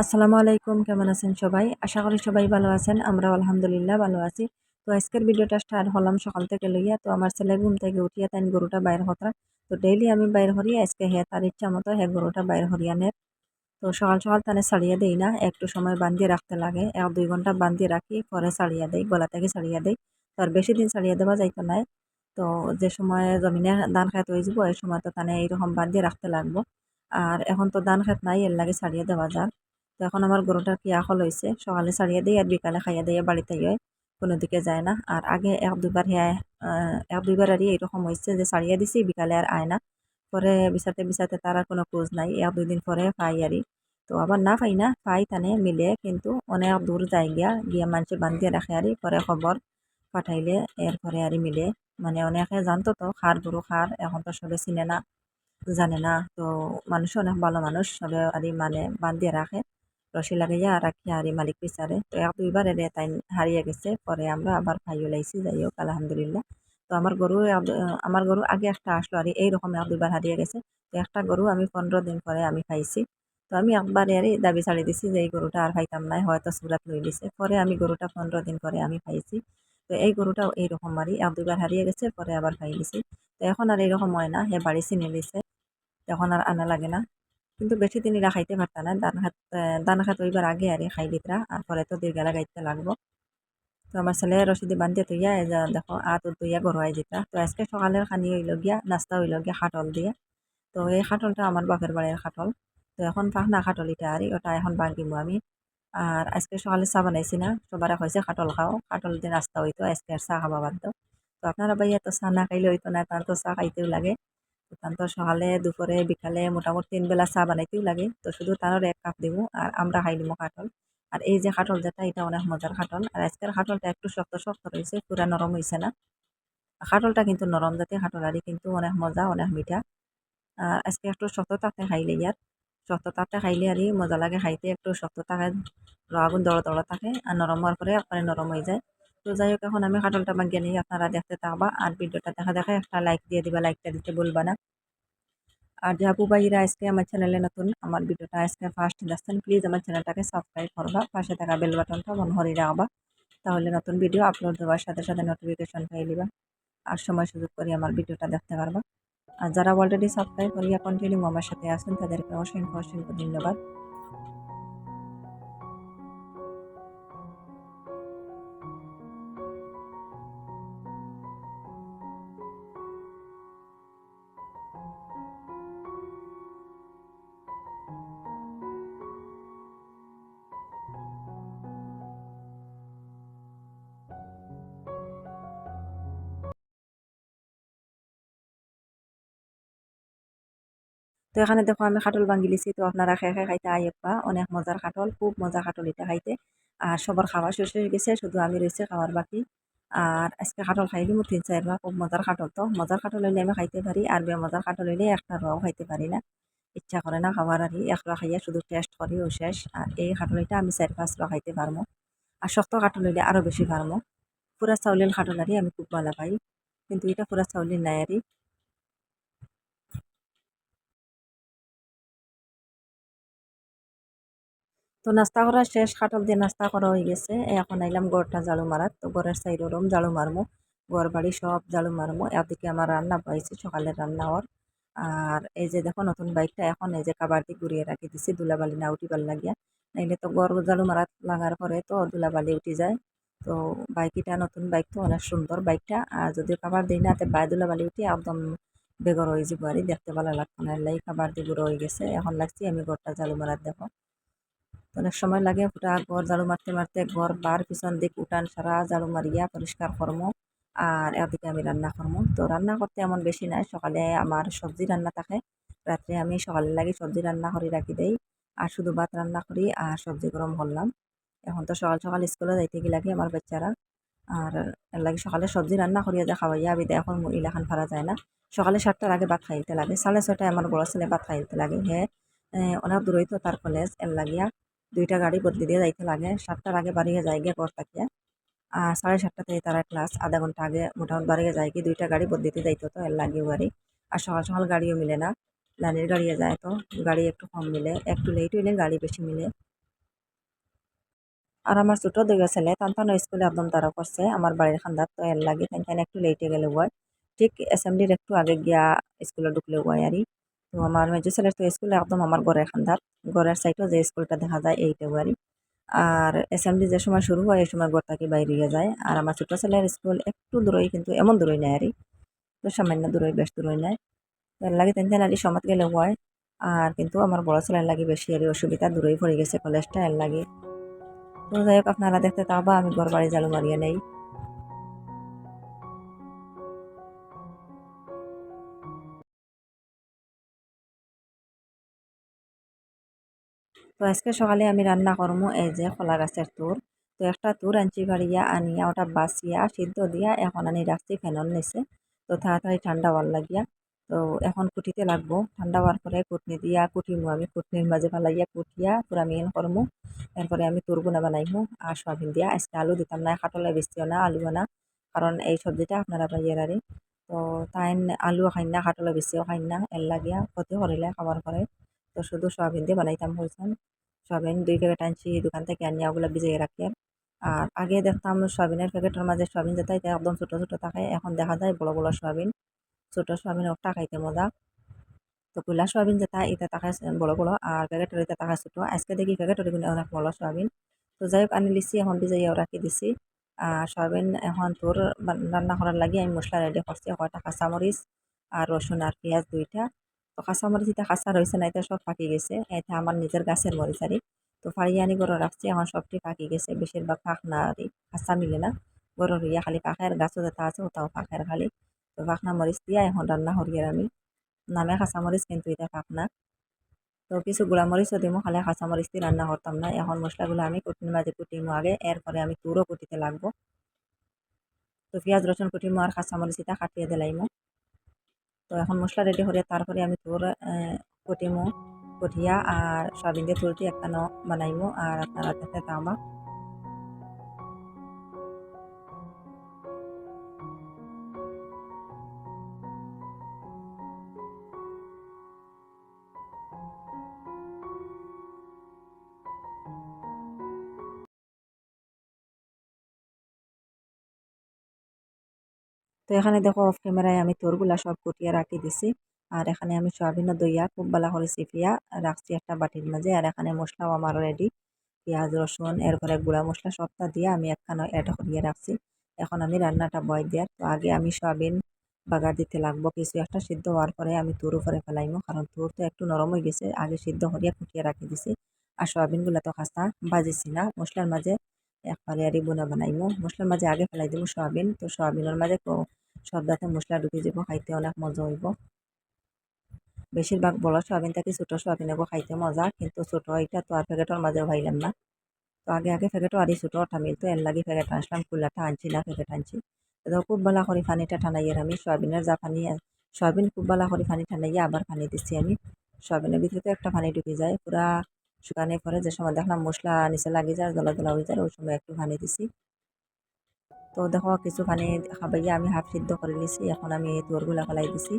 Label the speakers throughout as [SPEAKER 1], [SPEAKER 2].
[SPEAKER 1] আসসালামু আলাইকুম, কেমন আছেন সবাই? আশা করি সবাই ভালো আছেন আমরা আলহামদুলিল্লাহ ভালো আছি। তো আজকের ভিডিওটা স্টার্ট হলাম সকাল থেকে লইয়া। তো আমার ছেলে ঘুম থেকে উঠিয়া তাই গরুটা বাইর হতা তো ডেইলি আমি বাইর হরি, আজকে হে তার ইচ্ছা মতো হে গরুটা বাইর হরিয়ানের তো সকাল সকাল তানে ছাড়িয়ে দেই না, একটু সময় বান্ধিয়ে রাখতে লাগে। এক দুই ঘণ্টা বান্ধিয়ে রাখি, পরে ছাড়িয়ে দেই, গলা থেকে ছাড়িয়ে দেই। তো আর বেশি দিন ছাড়িয়ে দেওয়া যাইতো নাই তো যে সময় জমিনে ধান খেত হয়ে যাব এই সময় তো তানে এইরকম বান্ধিয়ে রাখতে লাগবো। আর এখন তো ধান খেত নাই, এর লাগে ছাড়িয়ে দেওয়া যার তো এখন আমার গরুটার কি আখল হয়েছে সকালে ছাড়িয়ে দিই আর বিকালে খাইয়া দিয়ে বাড়িতে গিয়ে কোনো দিকে যায় না। আর আগে এক দুইবার হ্যাঁ এক দুইবার আর এরকম হয়েছে যে ছাড়িয়ে দিছি, বিকালে আর আয় না। পরে বিচারতে বিচারতে তার আর কোনো খোঁজ নাই, এক দুই দিন পরে পাই আরি তো আবার না পাই না পাই তানে মিলে, কিন্তু অনেক দূর যায় গিয়া গিয়া মানুষে বান্ধিয়ে রাখে আরি পরে খবর পাঠাইলে এরপরে আরি মিলে। মানে অনেকে জানতো তো খার গরু খার এখন তো সবে চিনে না, জানে না। তো মানুষ অনেক ভালো মানুষ সবে আরি মানে বান্ধিয়ে রাখে রশি লাগাইয়া রাখিয়া আর মালিক বিচারে। তো এক দুইবার এনে তাই হারিয়ে গেছে, পরে আমরা আবার ভাইও লাইছি, যাই হোক, আলহামদুলিল্লাহ। তো আমার গরু আমার গরু আগে একটা আসলো, আর এইরকম এক দুইবার হারিয়ে গেছে। তো একটা গরু আমি পনেরো দিন পরে আমি খাইছি। তো আমি একবারে আর দাবি ছাড়ি দিছি যে এই গরুটা আর খাইতাম নাই, হয়তো সুরাত লই দিছে পরে আমি গরুটা পনেরো দিন পরে আমি খাইছি। তো এই গরুটাও এইরকম মারি এক দুইবার হারিয়ে গেছে, পরে আবার খাই দিছি তো এখন আর এইরকম হয় না, হে বাড়ি চিনে দিছে তখন আর আনা লাগে না। কিন্তু বেশি দিন এরা খাইতে পারতা না। দানা খাত দানা খাত আগে আর খাই দিতরা আর পরে তো দীর্ঘালা গাইতে লাগবো। তো আমার ছেলে রসিদি বান্ধিয়ে তুইয়া যে দেখো, আত তুইয়া গরুয়াই দিতা তো আজকে সকালের খানি হইল গিয়া, নাস্তা হইল গিয়া, খাটল দিয়ে। তো এই খাটলটা আমার বাপের বাড়ির খাটল। তো এখন পাখনা খাটল এটা আর, ওটা এখন বাগিমো আমি। আর আজকে সকালে চা বানাইছি না, সবার হয়েছে খাটল খাও। খাটল দিয়ে নাস্তা হইতো, আজকে আর চা খাবা বাদ তো আপনারা ভাইয়া তো চা না খাইলে হইতো না, তার তো চা খাইতেও লাগে। তো সকালে, দুপুরে, বিকালে মোটামুটি তিন বেলা চা বানাইতেও লাগে। তো শুধু তারও এক কাপ দিব আর আমরা খাই দিব কাঠল। আর এই যে কাঠল যেটা, এটা অনেক মজার কাঠল। আর আজকের কাঠলটা একটু শক্ত শক্ত রয়েছে, পুরা নরম হয়েছে না। কাঠলটা কিন্তু নরম জাতীয় কাঠল আর কিন্তু অনেক মজা, অনেক মিঠা। আর আজকে একটু শক্ত তাতে খাইলে ইয়ার। শক্ত তাতে খাইলে আর মজা লাগে, খাইতে একটু শক্ত থাকে আগুন দড় দড় থাকে, আর নরম হওয়ার পরে একবারে নরম হয়ে যায়। তো যাই হোক, এখন আমি কাটলটা মাগিয়ে নিই। আপনারা দেখতে থাকবা। আর ভিডিওটা দেখা দেখা একটা লাইক দিয়ে দিবা। লাইকটা দিতে বলবা না। আর যে ভাইরা আজকে আমার চ্যানেলে নতুন, আমার ভিডিওটা আজকে ফার্স্ট দেখছেন প্লিজ আমার চ্যানেলটাকে সাবস্ক্রাইব করবা। পাশে থাকা বেল বাটনটা মন হরি রাখবা। তাহলে নতুন ভিডিও আপলোড দেওয়ার সাথে সাথে নোটিফিকেশন পাই দিবা। আর সময় সুযোগ করে আমার ভিডিওটা দেখতে পারবা। আর যারা অলরেডি সাবস্ক্রাইব করিয়া কন্টিনিউ আমার সাথে আছেন, তাদেরকে অসংখ্য অসংখ্য ধন্যবাদ। তো এখানে দেখো আমি খাটল লিছি তো আপনারা খেয়ে খেয়ে খাইতে আইবা অনেক মজার খাটল, খুব মজা খাটল এটা খাইতে। আর সবার খাওয়া শেষ হয়ে গেছে, শুধু আমি রয়েছে খাওয়ার বাকি। আর আজকে খাটল খাইলি মোট তিন চারবার খুব মজার খাটল তো। মজার খাটল হইলে আমি খাইতে পারি, আর বে মজার খাটল হইলে একটা রাও খাইতে পারি না। ইচ্ছা করে না খাওয়ার আর একলা খাইয়া শুধু টেস্ট করি, ও শেষ। আর এই খাটলিটা আমি চার পাঁচ রা খাইতে পারব আর শক্ত খাটল হইলে আরও বেশি পারব পুরা চাউলের খাটল আরই আমি খুব ভালো পাই। কিন্তু এটা পুরা চাউলের নাই আরই তো নাস্তা করা শেষ খাটল দিয়ে নাস্তা করা হয়ে গেছে। এখন আইলাম গড়টা জালু মারাত তো গড়ের সাইড ওরম জালু মারমো। গড় বাড়ি সব জালু মারমো। এদিকে আমার রান্না পাইছি, সকালের রান্না ওর আর এই যে দেখো নতুন বাইকটা, এখন এই যে কাবার দিয়ে ঘুরিয়ে রাখি দিছি দুলাবালি না উঠিবার লাগিয়া নাইলে তো গড় জালু মারাত লাগার পরে তো দুলাবালি উঠি যায়। তো বাইকটা, নতুন বাইক তো অনেক সুন্দর বাইকটা। আর যদি কাবার দিই না বাই দুলাবালি উঠি একদম বেগর হয়ে যাব। আর দেখতে ভালো লাগতো না। লাই কাবার দিয়ে গুঁড়ো হয়ে গেছে। এখন লাগছি আমি গড়টা জালু মারাত দেখো। অনেক সময় লাগে ফুটা ঘর ঝাড়ু মারতে মারতে ঘর বার পিছন দিক উঠান সারা ঝাড়ু মারিয়া পরিষ্কার করমো। আর এদিকে আমি রান্না করব তো রান্না করতে এমন বেশি নাই, সকালে আমার সবজি রান্না থাকে। রাত্রে আমি সকালে লাগে সবজি রান্না করে, রাখি দেই। আর শুধু ভাত রান্না করি আর সবজি গরম করলাম। এখন তো সকাল সকাল স্কুলে যাইতে কি লাগে আমার বাচ্চারা। আর লাগে সকালে সবজি রান্না করিয়া খাওয়াইয়া আবি এখন ইলাখান ফারা যায় না। সকালে সাতটার আগে ভাত খাইতে লাগে। সাড়ে ছয়টায় আমার বড় ছেলে ভাত খাইতে লাগে। হ্যাঁ অনেক দূরই তো তার কলেজ। এর লাগিয়া দুইটা গাড়ি বদলি দিয়ে যাইতে লাগে। সাতটার আগে বাড়িয়ে যায় গিয়ে ঘর থাকিয়া আর সাড়ে সাতটা থেকে তারা ক্লাস আধা ঘণ্টা আগে মোটামুটি বাড়িয়ে যায় কি দুইটা গাড়ি বদলিতে যাইতো তো, এর লাগেও গাড়ি। আর সকাল সকাল গাড়িও মিলে না। লাইনের গাড়িয়ে যায় তো, গাড়ি একটু কম মিলে, একটু লেট হইলে গাড়ি বেশি মিলে। আর আমার ছোটো দুই ছেলে তান স্কুলে একদম তারা করছে, আমার বাড়ির খান্দার তো এর লাগে তাই একটু লেটে গেলে হয়। ঠিক অ্যাসেম্বলির একটু আগে গিয়া স্কুলে ঢুকলে হয় আরই তো আমার মেজো ছেলের তো স্কুলে একদম আমার ঘরের খান্দার। ঘরের সাইডেও যে স্কুলটা দেখা যায় এইটা বাড়ি আর অ্যাসেম্বলি যে সময় শুরু হয়, এই সময় ঘর থেকে বাইরে যায়। আর আমার ছোটো ছেলের স্কুল একটু দূরই, কিন্তু এমন দূরই নাই আরই তো সামান্য দূরই, বেশ দূরই নাই। এর লাগে তেন আরই সমাত গেলে হয়। আর কিন্তু আমার বড় ছেলের লাগে বেশি আরই অসুবিধা, দূরই পড়ে গেছে কলেজটা এর লাগে। তো যাই হোক, আপনারা দেখতে তাবা আমি ঘর বাড়ি জালু মারিয়ে নেই। তো আজকে সকালে আমি রান্না করব এই যে কলা গাছের তুর। তো একটা তুর আনছি বাড়িয়া আনিয়া ওটা বাসিয়া সিদ্ধ দিয়া এখন আনি রাখছি ফেনন নিচে। তো তাড়াতাড়ি ঠান্ডা হওয়ার লাগিয়া। তো এখন কুটিতে লাগবো। ঠান্ডা হওয়ার পরে কুটনি দিয়া কুটিমু। আমি কুটনির মাঝে ফেলাইয়া কুটিয়া পুরা মিহিন করমু। এরপরে আমি তুর গুনা বানাইমু। আর সয়াবিন দিয়া। আজকে আলু দিতাম না কাটলে বেশিও না, আলু না কারণ এই সবজিটা আপনারা পাইয়ের আরে তো তাই আলু খাই না কাটলে বেশিও খাই না। এর লাগিয়া ক্ষতি করিলে খাবার পরে। তো শুধু সয়াবিন দিয়ে বানাইতাম বলছেন সয়াবিন দুই প্যাকেট আনছি, দোকান থেকে আনিয়া ওগুলো ভিজিয়ে রাখি আর আগে দেখতাম সয়াবিনের প্যাকেটের মাঝে সয়াবিন এটা একদম ছোটো ছোটো থাকে, এখন দেখা যায় বড় বড় সয়াবিন। ছোটো সয়াবিন ওটা খাইতে মজা। তো কুলা সয়াবিন যেটা, এটা তাকে বড় বড় আর প্যাকেটের এটা তাকে ছোটো। আজকে দেখি প্যাকেটের কিন্তু অনেক বড় সয়াবিন। তো যাই হোক আনি লিছি, এখন ভিজাইয়াও রাখি দিছি। আর সয়াবিন এখন তোর রান্না করার লাগে আমি মশলা রেডি করছি কয়টা কাঁচামরিচ আর রসুন আর পেঁয়াজ দুইটা। তো কাঁচামরিচ এটা কাঁচা রয়েছে না এটা সব পাকি গেছে। এটা আমার নিজের গাছের মরিচ আরি। তো ফাড়িয়ে আনি গরো রাখছি, এখন সবটি পাকি গেছে। বেশিরভাগ পাক না আরি, কাঁচা মিলে না। গরো রইয়া খালি পাখের গাছও যেটা আছে, ওটাও পাখের খালি। তো পাখনা মরিচ দিয়া এখন রান্না করিয়ে আমি। নামে কাঁচামরিচ কিন্তু এটা পাক না তো কিছু গুঁড়া মরিচও দিমো, খালি কাঁচামরিচ দিয়ে রান্না করতাম না। এখন মশলাগুলো আমি কুটির মাঝে কুটিমো আগে, এরপরে আমি তুরও কুটিতে লাগবো। তো পেঁয়াজ, রসুন কুটিমো আর কাঁচামরিচ এটা কাটিয়ে দিলাইমো। তো এখন মশলা রেডি হলে তারপরে আমি তোর কটিমো কঠিয়া আর সয়াবিন দিয়ে তুলটি একখানো বানাইমো, আর আপনারা দেখতে তামা তো এখানে দেখো অফ ক্যামেরায় আমি তোরগুলা সব কুটিয়া রাখি দিছি। আর এখানে আমি সয়াবিনও দইয়া, খুব ভালো করে চিপিয়া রাখছি একটা বাটির মাঝে। আর এখানে মশলাও আমার রেডি পেঁয়াজ, রসুন, এরপরে গুঁড়া মশলা সবটা দিয়ে আমি একখানে অ্যাড করিয়ে রাখছি। এখন আমি রান্নাটা বয় দেওয়ার তো আগে আমি সয়াবিন বাগার দিতে লাগবো। কিছু একটা সিদ্ধ হওয়ার পরে আমি তুর উপরে ফেলাইমো। কারণ তুর তো একটু নরম হয়ে গেছে। আগে সিদ্ধ করিয়া কুটিয়ে রাখি দিছি। আর সয়াবিনগুলো তো খাস্তা বাজিছি না। মশলার মাঝে একবারে আরি বোনা বানাইমো। মশলার মাঝে আগে ফেলাই দিব সয়াবিন। তো সয়াবিনের মাঝে সব যাতে মশলা ঢুকে যাব খাইতে অনেক মজা হইব। বেশিরভাগ বড় সয়াবিন থেকে ছোটো সয়াবিনকে খাইতে মজা, কিন্তু ছোটো এটা তো আর প্যাকেটের মাঝেও ভাইলাম না। তো আগে আগে প্যাকেটও আরি ছোটো, ঠামিল তো এর লাগে প্যাকেট আনছিলাম কুলাটা আনছি না, প্যাকেট আনছি। তো খুব ভালো করে পানিটা ঠান্ডাইয়ের আমি, সয়াবিনের যা পানি সয়াবিন খুব ভালো করে পানি ঠান্ডাইয়া আবার পানি দিচ্ছি আমি। সয়াবিনের ভিতরে তো একটা পানি ঢুকে যায়, পুরা শুকানে পরে যে সময় দেখলাম মশলা নিচে লাগে যায়, দলা দলা হয়ে যায়, ওই সময় একটু পানি দিছি। তো দেখো, কিছু পানি খাবাইয়া আমি হাফ সিদ্ধ করে নিছি, এখন আমি তোরগুলা ফেলাই দিছি।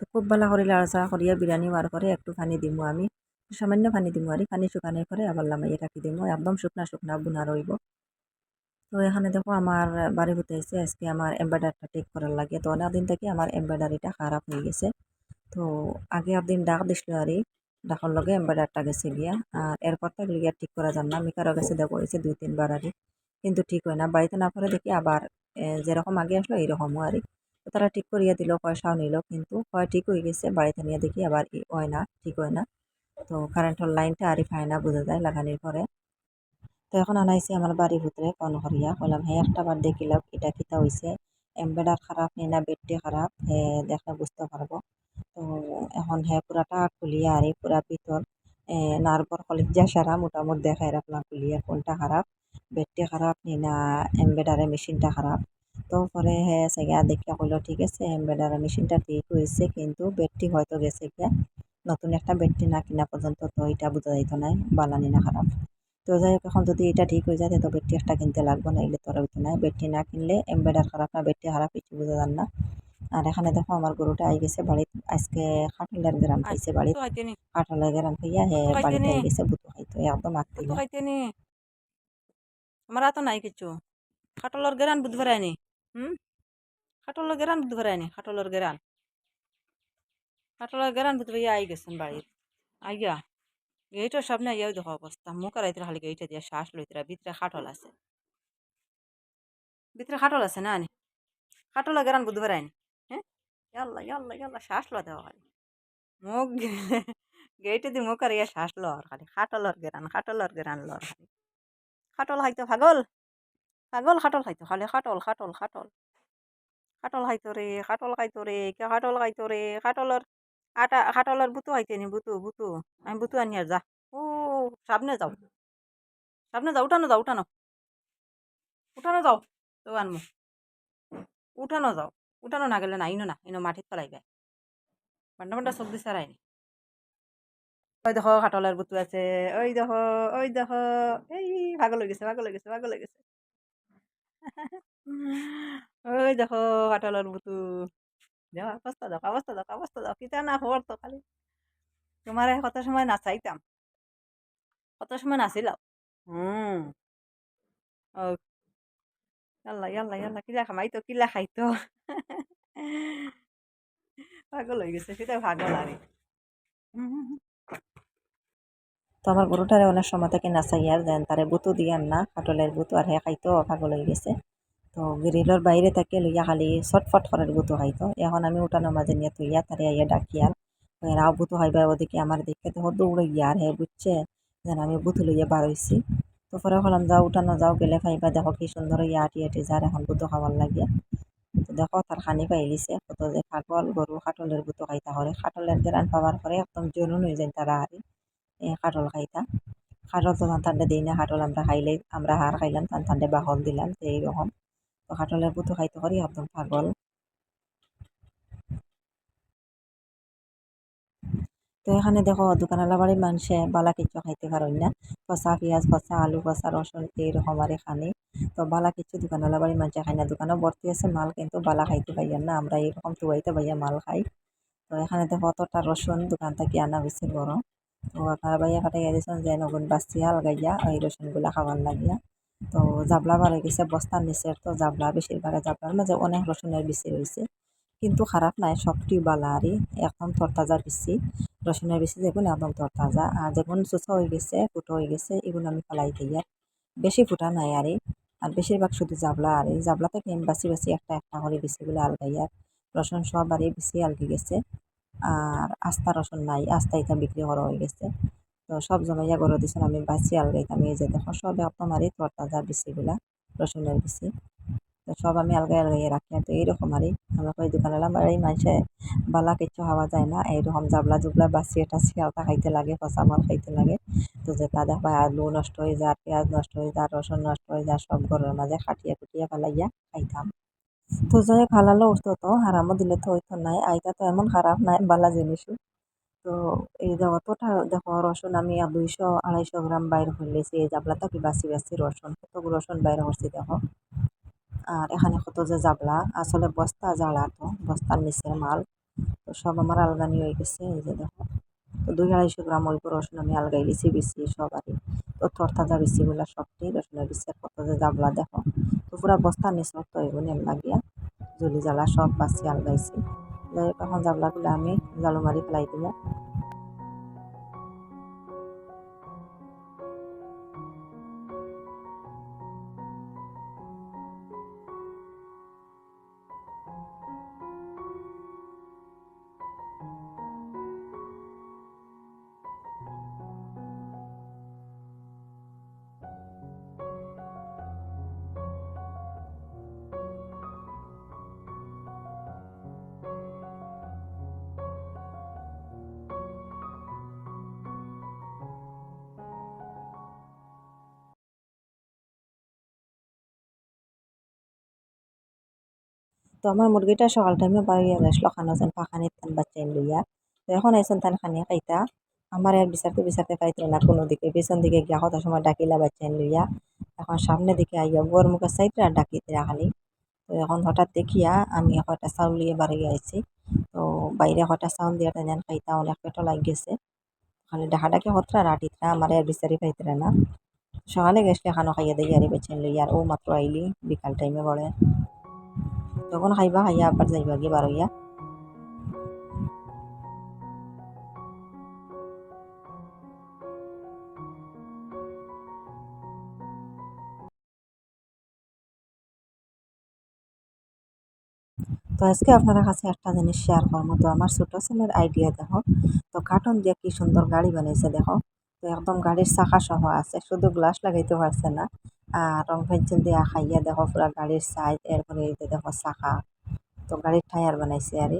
[SPEAKER 1] তো খুব ভালো করে লাড়াচাড়া করিয়া বিরিয়ানি হওয়ার পরে একটু পানি দিমু আমি। সামান্য পানি দিমু আর পানি শুকানোর পরে আবার লামাইয়ে রাখি দিমু। একদম শুকনা শুকনা বোনা রইব। তো এখানে দেখো আমার বাড়ি হতে এসে আজকে আমার এমব্রয়ডারিটা ঠিক করার লাগে। তো অনেক দিন থেকে আমার এমব্রয়ডারিটা খারাপ হয়ে গেছে। তো আগে একদিন ডাক দিছিল আর ডাকর লগে এমব্রয়ডারটা গেছে গিয়া। আর এরপর থেকে গিয়া ঠিক করা যান না। মিকারও গেছে দেখো হয়েছে দুই তিনবার আর কিন্তু ঠিক হয় না। বাড়িতে না পরে দেখি আবার যেরকম আগে আসলো এইরকমও আর তো তারা ঠিক করিয়া দিল, পয়সাও নিল, কিন্তু হয় ঠিক হয়ে গেছে, বাড়িতে নিয়ে দেখি আবার হয় না, ঠিক হয় না। তো কারেন্টের লাইনটা আরই ফায় না, বোঝা যায় লাগানির পরে। তো এখন আনাইছি আমার বাড়ির ভিতরে ফোন করিয়া বললাম হ্যাঁ একটা বার দেখিলাম এটা কিতা হয়েছে এমবেডার খারাপ নি না, বেডটি খারাপ? হে, দেখলে বুঝতে পারব। তো এখন হ্যাঁ পুরাটা খুলিয়া আর পুরা ভিতর নার্ভর কলিজা সারা মোটামুটি দেখাই রাখলাম খুলিয়া, কোনটা খারাপ? বেডটি খারাপ নি না এমবেডারের মেশিনটা খারাপ? তো পরে হ্যাঁ সেগা দেখিয়া কইলো ঠিক আছে এমবেডারের মেশিনটা ঠিক হয়েছে কিন্তু বেডটি হয়তো গেছে গিয়া। নতুন একটা ব্যাটারি না কিনা পর্যন্ত তো এটা বোঝা যাইতো না বালানি না খারাপ। তো যাই হোক এখন যদি এটা ঠিক হয়ে যায় তো ব্যাটারি একটা কিনতে লাগবে না এলে তোরা হইতো না ব্যাটারি না কিনলে এমবেডার খারাপ না ব্যাটারি খারাপ কিছু বোঝা যান না। আর এখানে দেখো আমার গরুটা আই গেছে বাড়িতে আজকে খাটলের গ্রাম খাইছে বাড়িতে খাটলের গ্রাম খাইয়া হে
[SPEAKER 2] খাইতে
[SPEAKER 1] বাড়িতে আই গেছে বুতো খাইতো একদম আঁকতিল
[SPEAKER 2] তো খাইতে নি আমার তো নাই কিছু। খাটলর গেরান বুধবার আইনি। হুম খাটলর গেরান বুধবার আইনি খাটলর গেরান খাটলর গেরান বুধবার আই গেছেন বাড়ির আইয়া গেইটার সামনে আইয়াও দেখো অবস্থা মুখ আর আইতরা খালি গেইটা দিয়া শ্বাস লইতরা ভিতরে খাটল আছে ভিতরে খাটল আছে না নি খাটলর গেরান বুধবার আইনি হ্যাঁ ইয়াল্লা ইয়াল্লা ইয়াল্লা শ্বাস লো দেওয়া খালি মুখ গেইটে দি মুখ আর ইয়া শ্বাস লর খালি খাটলর গেরান খাটলর গেরান লর খালি খাটল খাইতো পাগল পাগল খাটল খাইতো, খালি খাটল খাটল খাটল। খাটল খাইতো রে, খাটল খাইতো রে কে খাটল খাইতো রে? খাটলর আটা খাটলর বুতু খাইতে নি? বুতু বুতু আমি বুতু আনি আর যা। ও সামনে যাও। সামনে যাও, উঠানো যাও, উঠানো। উঠানো যাও তো আনমু উঠানো যাও, উঠানো না গেলে না ইনো না, ইনো মাটিত পেলাইবে বান্ডা বান্ডা সব দিছে আইনি ওই দেখো খাটলের বুতু আছে ওই দেখো ওই দেখো। এই ভাগল গেছে ভাগল গেছে ভাগল গেছে ওই দেখো কাঁঠালের বুতু দেখো অবস্থা দেখো অবস্থা দেখো অবস্থা দেখো কিতা না খবর তো খালি তোমার কত সময় নাচাইতাম কত সময় নাচিলাম হুম ও ইয়াল্লা ইয়াল্লা ইয়াল্লা কিলা খামাইতো কিলা খাইতো পাগল হয়ে গেছে সেটা ভাগল আরে
[SPEAKER 1] তো আমার গরুটারে অনেক সময় থেকে নাচাইয়ার দেন, তারে বুতু দিয়ান না কাটলের বুতু আর হে খাইতো পাগল হয়ে গেছে। তো গ্রিলর বাইরে থাকে লইয়া খালি ছটফট করার বুতু খাইতো। এখন আমি উঠানোর মাঝে নিয়ে তুইয়া তারে আইয়া ডাকিয়ার এরাও বুতু খাইবা ওদিকে, আমার দিকে তো দৌড়ে গিয়া আর হে বুঝছে, যেন আমি বুতু লইয়া বার তো পরে হলাম যাও উঠানো, যাও গেলে খাইবা, দেখো কি সুন্দর ইয়া আটি আটি যার এখন বুতু খাবার লাগিয়া। তো দেখো, তার খানি পাইলিছে কত যে পাগল, গরু খাটলের বুতু খাইতা হরে, খাটলের গ্রান পাওয়ার পরে একদম জনুন হয়ে যায় তারা এ কাটল খাইতা। কাটল তো তান্ডে দিই না কাটল আমরা খাইলে, আমরা হার খাইলাম, তান তান্ডে বাহল দিলাম তো এইরকম তো কাটলের পুতো খাইতে পারি একদম পাগল। তো এখানে দেখো দোকানওয়ালা বাড়ির মানুষে বালা কিছু খাইতে পারেন না। পচা পেঁয়াজ পচা আলু পচা রসুন এইরকম আর এখানে। তো বালা কিছু দোকানওয়ালা বাড়ির মানুষে খাই না দোকানও ভর্তি আছে মাল, কিন্তু বালা খাইতে পাইয়ান না, আমরা এইরকম তুয়াইতে পাইয়া মাল খাই। তো এখানে দেখো অতটা রসুন দোকান থেকে আনা বেশি বড় আপনারা বাইয়া ফাটাইয়া দিয়েছেন যে নগুন বাঁচিয়া লাগাইয়া এই রসুনগুলা খাবার লাগিয়া। তো জাবলা হয়ে গেছে বস্তার নিচের তো জাবলা বেশিরভাগ জাবলার মাঝে অনেক রসুনের বেশি রয়েছে কিন্তু খারাপ নাই সবটি বালা আরই একদম তরতাজা বেশি রসুনের বেশি যেগুলো একদম তরতাজা আর যেগুলো চুচা হয়ে গেছে, ফুটো হয়ে গেছে এগুলো আমি ফেলাই দিই আর বেশি ফুটা নাই আরই আর বেশিরভাগ শুধু জাবলা আর এই জাবলা থেকে আমি বাছি বাছি একটা একটা করে বেশিগুলো আলগাই আর রসুন সব আরই বেশি আলগে গেছে। আর আস্তা রসুন নাই, আস্তা ইটা বিক্রি করা হয়ে গেছে। তো সব জমাইয়া গরু দিছেন, আমি বাছি আলগাইতাম এই যে দেখো, সব একদম আরই তরতাজা বেশিগুলা রসুনের বেশি তো সব আমি আলগাই আলগাইয়ে রাখি। তো এইরকম আরই আমি কই দোকান এলাম, আর এই মানুষে বালা কিচ্ছু খাওয়া যায় না। এইরকম জাবলা জুবলা বাছিয়ে টাছিয়ে আলতা খাইতে লাগে, পচা মাল খাইতে লাগে। তো যে যেটা দেখবা আলু নষ্ট হয়ে যায় পেঁয়াজ নষ্ট হয়ে যায় রসুন নষ্ট হয়ে যায়, সব ঘরের মাঝে খাটিয়া খুটিয়া ফেলাইয়া খাইতাম। তো যাই হোক উঠতো তো, হারামও দিলে তো হইতো নাই, আইতা তো এমন খারাপ নাই, বালা জিনিসও। তো এই অতটা দেখো রসুন আমি দুইশো আড়াইশো গ্রাম বাইর হইলেছি এই জাবলা থাকি বাছি বাছি রসুন কত রসুন বাইর করছি দেখো। আর এখানে কত যে জাবলা, আসলে বস্তা জাড়া তো, বস্তার নিচের মাল, তো সব আমার আলগানি হয়ে গেছে, এই যে দেখো। তো দুই আড়াইশো গ্রাম ওই রসুন আমি আলগাই গেছি বেশি সবারই। তো থরতাজা বেশি বলে সবটি রসুনের বেশি কত যে জাবলা দেখো। তো পুরা বস্তা নিচে তো এগুলো লাগিয়া জলি জ্বালা সব বাছি আলগাইছি। এখন জাবলাগুলো আমি জালু মারি ফেলাই দিব তো আমার মুরগিটা সকাল টাইমে বাড়িয়ে আসলো, খানো যেন পাখানির তান বাচ্চাই লইয়া। তো এখন আইসন তান খানি খাইতা। আমার আর বিচারতে বিচারতে পাইতে না কোনো দিকে। পেছন দিকে গিয়া কত সময় ডাকিলা বাচ্চান লইয়া। এখন সামনে দিকে আইয়া গোর মুখে সাইতরা ডাকিতে খালি। তো এখন হঠাৎ দেখিয়া আমি কয়টা চাউল নিয়ে বাড়ি আইছি। তো বাইরে কয়টা চাউল দিয়ে তাই খাইতা, অনেক পেটো লাগ গেছে। খালি ডাকাডাকি হতরা রাটিতরা আমার আর বিচারি পাইতরা না। সকালে গেছলে খানো খাইয়া দেখি আর বেছেন লইয়া। আর ও মাত্র আইলি, বিকাল টাইমে পড়ে তখন খাইবা, খাইয়া আবার যাইবা গিয়ে বারইয়া তো আজকে আপনারা কাছে একটা জিনিস শেয়ার করব। তো আমার ছোটো ছেলের আইডিয়া দেখো। তো কার্টন দিয়ে কি সুন্দর গাড়ি বানাইছে দেখো। তো একদম গাড়ির চাকা সহ আছে, শুধু গ্লাস লাগাইতে পারছে না। আর রং পেন্সিল দিয়ে খাইয়া দেখো পুরা গাড়ির সাইড এরপরে এই দেখো চাকা। তো গাড়ির টায়ার বানাইছে আর।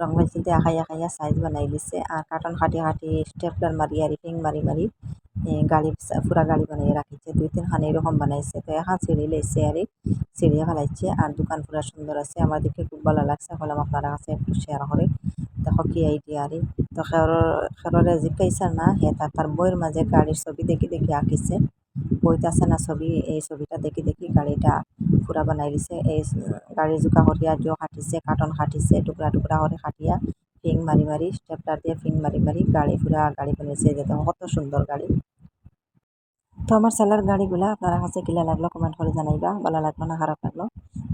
[SPEAKER 1] রং পেন্সিল দিয়ে খাইয়া খাইয়া সাইজ বানাই দিছে আর কার্টন খাটি খাটি স্টেপলার মারি আর পিং মারি মারি গাড়ি পুরা গাড়ি বানিয়ে রাখিছে। দুই তিন খান এরকম বানাইছে। তো এখন সিঁড়ি লেছে আর, সিঁড়িয়ে ফেলাইছে আর দোকান পুরা সুন্দর আছে। আমার দেখে খুব ভালো লাগছে। বললাম আপনারা কাছে একটু শেয়ার করে দেখো কি আইডিয়া আরে। তো খেরর, খেররে জিজ্ঞাসা না, হে তার তার বইয়ের মাঝে গাড়ির ছবি দেখি দেখি আঁকিছে। বইতে আছে না ছবি, এই ছবিটা দেখি দেখি গাড়িটা পুরা বানাই দিছে। এই গাড়ির জোকা করিয়া দিও কাটিছে কার্টন কাটিছে টুকরা টুকরা করে কাটিয়া ফিং মারি মারি স্টেপলার দিয়ে ফিং মারি মারি গাড়ি পুরা গাড়ি বানিয়েছে যে দেখো কত সুন্দর গাড়ি। তো আমার সেলার গাড়িগুলা, আপনারা কাছে কিলা লাগল কমেন্ট করে জানাইবা। ভালো লাগল না খারাপ লাগল?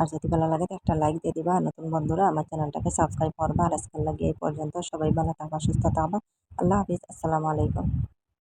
[SPEAKER 1] আর যদি ভালো লাগে, তো একটা লাইক দিয়ে দিবা। নতুন বন্ধুরা আমার চ্যানেলটাকে সাবস্ক্রাইব করবা আর আজকাল লাগে এই পর্যন্ত সবাই ভালো থাকবা, সুস্থ থাকবা। আল্লাহ হাফিজ, আসসালামু আলাইকুম।